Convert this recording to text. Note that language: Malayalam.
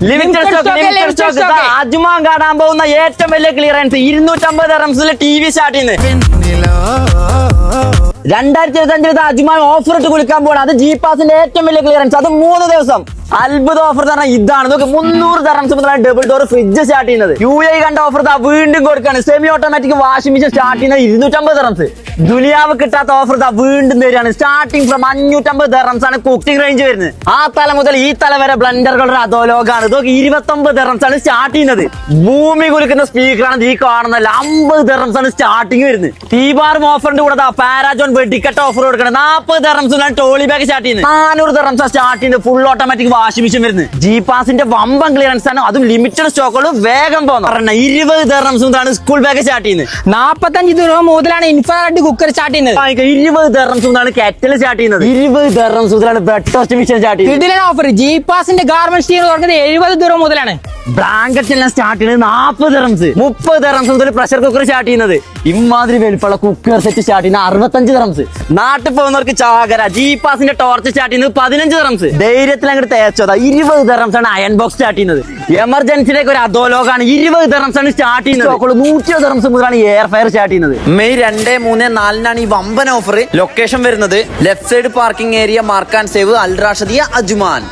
Limited stock limited stock. Ajman കാണാൻ പോകുന്ന ഏറ്റവും വലിയ ക്ലിയറൻസ് ഇരുന്നൂറ്റമ്പത് റംസിൽ ടി വി സ്റ്റാർട്ട് ചെയ്യുന്നത് രണ്ടായിരത്തി ഇരുപത്തി അഞ്ചിൽ അജുമാൻ ഓഫർ ഇട്ട് കുളിക്കാൻ പോകണം അത് ജി പാസിന്റെ ഏറ്റവും വലിയ ക്ലിയറൻസ് അത് മൂന്ന് ദിവസം. അത്ഭുത ഓഫർ എന്ന് പറഞ്ഞാൽ ഇതാണ്. നോക്ക് മുന്നൂറ് തറംസ് മുതലാണ് ഡബിൾ ഡോർ ഫ്രിഡ്ജ് സ്റ്റാർട്ട് ചെയ്യുന്നത്. യു ഐ കണ്ട ഓഫർ താ വീണ്ടും കൊടുക്കുകയാണ്. Semi automatic washing machine start ചെയ്യുന്നത് ഇരുന്നൂറ്റമ്പത് തരംസ് ദുനിയാവ് കിട്ടാത്ത ഓഫർ താ വീണ്ടും തരികയാണ്. സ്റ്റാർട്ടിംഗ് ഫ്രം അഞ്ഞൂറ്റമ്പത് ദറംസ് ആണ് കുക്കിംഗ് റേഞ്ച് വരുന്നത്. ആ തല മുതൽ ഈ തല വരെ ബ്ലൻഡറുകളുടെ അധോലോകാണ് ഇതൊക്കെ ഇരുപത്തൊമ്പത് ദറംസ് ആണ് സ്റ്റാർട്ട് ചെയ്യുന്നത്. ഭൂമി കുലുക്കുന്ന സ്പീക്കറാണ് ഈ കാണുന്നത്. അമ്പത് ദറംസ് ആണ് സ്റ്റാർട്ടിംഗ് വരുന്നത്. തീബാറും ഓഫറിന്റെ കൂടെ പാരാജോൺ വെടിക്കട്ട ഓഫർ കൊടുക്കണം നാൽപ്പത് ദറംസിലാണ് ടോളി ബാഗ് സ്റ്റാർട്ട് ചെയ്യുന്നത്. നാനൂറ് ദറംസ് സ്റ്റാർട്ട് ചെയ്യുന്നത്. ഫുൾ ഓട്ടോമാറ്റിക് വാഷിംഗ് മെഷീൻ വരുന്നത്. ജി പാസിന്റെ വമ്പൻ ക്ലിയറൻസ് ആണ്. അതും ലിമിറ്റഡ് സ്റ്റോക്കുകൾ വേഗം പോകുന്നു ഇരുപത് മുതലാണ് സ്കൂൾ ബാഗ് സ്റ്റാർട്ട് ചെയ്യുന്നത്. നാപ്പത്തഞ്ച് രൂപ മുതലാണ് ഇൻഫ്രാറെഡ് കുക്കർ സ്റ്റാർട്ട് ചെയ്യുന്നത്. ഇരുപത് മുതലാണ് കെറ്റൽ സ്റ്റാർട്ട് ചെയ്യുന്നത്. ഇരുപത് മുതലാണ് ബെഡ് ടോസ്റ്റ് മെഷീൻ സ്റ്റാർട്ട് ചെയ്യുന്നത്. ഇതിലെ ഓഫർ ജി പാസിന്റെ ഗാർമെന്റ് സ്റ്റീൽ തുടങ്ങുന്നത് എഴുപത് രൂപ മുതലാണ്. ബ്ലാങ്കറ്റ് എല്ലാം സ്റ്റാർട്ട് ചെയ്യുന്നത് നാൽപ്പത് റംസ് മുപ്പത് റംസ് മുതൽ പ്രഷർ കുക്കർ സ്റ്റാർട്ട് ചെയ്യുന്നത്. ഇമാതിരി വലിപ്പമുള്ള കുക്കർ സെറ്റ് സ്റ്റാർട്ട് ചെയ്യുന്ന അറുപത്തഞ്ച് റംസ് നാട്ടിൽ പോകുന്നവർക്ക് ചാകര. ജി പാസിന്റെ ടോർച്ച് സ്റ്റാർട്ട് ചെയ്യുന്നത് പതിനഞ്ച് റംസ് ധൈര്യത്തിൽ അങ്ങോട്ട് തേച്ചതാ ഇരുപത് റംസ് ആണ് അയൺ ബോക്സ് സ്റ്റാർട്ട് ചെയ്യുന്നത്. എമർജൻസിയിലേക്ക് ഒരു അധോലോകാണ് ഇരുപത് റംസ് ആണ് സ്റ്റാർട്ട് ചെയ്യുന്നത്. നൂറ്റി തെറംസ് റംസ് മുതലാണ് എയർ ഫയർ സ്റ്റാർട്ട് ചെയ്യുന്നത്. മെയ് രണ്ട് മൂന്ന് നാലിനാണ് ഈ വമ്പൻ ഓഫർ ലൊക്കേഷൻ വരുന്നത്. ലെഫ്റ്റ് സൈഡ് പാർക്കിംഗ് ഏരിയ മാർക്കാൻ സേവ് അൽറാഷദിയ അജ്മാൻ